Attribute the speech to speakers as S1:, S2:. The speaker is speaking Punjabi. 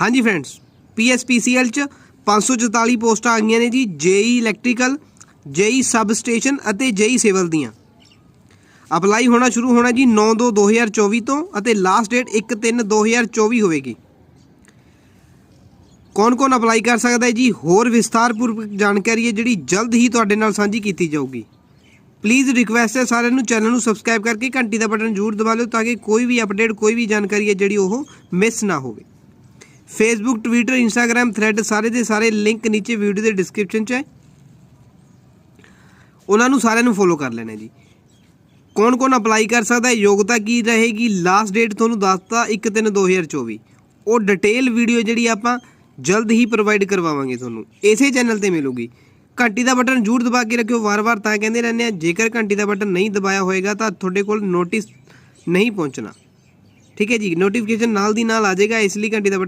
S1: ਹਾਂਜੀ ਫਰੈਂਡਸ ਪੀਐਸਪੀਸੀਐਲ ਚ 544 ਪੋਸਟਾਂ ਆਈਆਂ ਨੇ ਜੀ, ਜੇਈ ਇਲੈਕਟ੍ਰੀਕਲ, ਜੇਈ ਸਬ ਸਟੇਸ਼ਨ ਅਤੇ ਜੇਈ ਸਿਵਲ ਦੀਆਂ। ਅਪਲਾਈ ਹੋਣਾ ਸ਼ੁਰੂ ਹੋਣਾ ਜੀ 9/2/2024 ਤੋਂ ਅਤੇ ਲਾਸਟ ਡੇਟ 1/3/2024 ਹੋਵੇਗੀ। ਕੌਣ-ਕੌਣ ਅਪਲਾਈ ਕਰ ਸਕਦਾ ਹੈ ਜੀ? ਹੋਰ ਵਿਸਥਾਰਪੂਰਵਕ ਜਾਣਕਾਰੀ ਹੈ ਜਿਹੜੀ ਜਲਦ ਹੀ ਤੁਹਾਡੇ ਨਾਲ ਸਾਂਝੀ ਕੀਤੀ ਜਾਊਗੀ। ਪਲੀਜ਼ ਰਿਕੁਐਸਟ ਹੈ ਸਾਰਿਆਂ ਨੂੰ, ਚੈਨਲ ਨੂੰ ਸਬਸਕ੍ਰਾਈਬ ਕਰਕੇ ਘੰਟੀ ਦਾ ਬਟਨ ਜ਼ਰੂਰ ਦਬਾ ਲਿਓ ਤਾਂ ਕਿ ਕੋਈ ਵੀ ਅਪਡੇਟ ਕੋਈ ਵੀ ਜਾਣਕਾਰੀ ਹੈ ਜਿਹੜੀ ਉਹ ਮਿਸ ਨਾ ਹੋਵੇ। ਫੇਸਬੁੱਕ ਟਵਿੱਟਰ ਇੰਸਟਾਗ੍ਰam ਥ੍ਰੈਡ ਸਾਰੇ ਦੇ ਸਾਰੇ ਲਿੰਕ ਨੀਚੇ ਵੀਡੀਓ ਦੇ ਡਿਸਕ੍ਰਿਪਸ਼ਨ 'ਚ ਹੈ। ਉਹਨਾਂ ਨੂੰ ਸਾਰਿਆਂ ਨੂੰ ਫੋਲੋ ਕਰ ਲੈਣਾ ਜੀ। ਕੌਣ ਕੌਣ ਅਪਲਾਈ ਕਰ ਸਕਦਾ ਹੈ, ਯੋਗਤਾ ਕੀ ਰਹੇਗੀ ਲਾਸਟ ਡੇਟ ਤੁਹਾਨੂੰ ਦੱਸਤਾ 1/3/2024 ਉਹ ਡਿਟੇਲ ਵੀਡੀਓ ਜਿਹੜੀ ਆਪਾਂ ਜਲਦ ਹੀ ਪ੍ਰੋਵਾਈਡ ਕਰਵਾਵਾਂਗੇ ਤੁਹਾਨੂੰ। ਇਸੇ ਚੈਨਲ ਤੇ ਮਿਲੂਗੀ। ਘੰਟੀ ਦਾ ਬਟਨ ਜ਼ਰੂਰ ਦਬਾ ਕੇ ਰੱਖਿਓ, ਵਾਰ-ਵਾਰ ਤਾਂ ਕਹਿੰਦੇ ਰਹਿੰਦੇ ਆ ਜੇਕਰ ਘੰਟੀ ਦਾ ਬਟਨ ਨਹੀਂ ਦਬਾਇਆ ਹੋਏਗਾ ਤਾਂ ਤੁਹਾਡੇ ਕੋਲ ਨੋਟਿਸ ਨਹੀਂ ਪਹੁੰਚਣਾ। ਠੀਕ ਹੈ ਜੀ ਨੋਟੀਫਿਕੇਸ਼ਨ ਨਾਲ ਦੀ ਨਾਲ ਆ ਜਾਏਗਾ, ਇਸ ਲਈ ਘੰਟੀ ਦਾ ਬਟਨ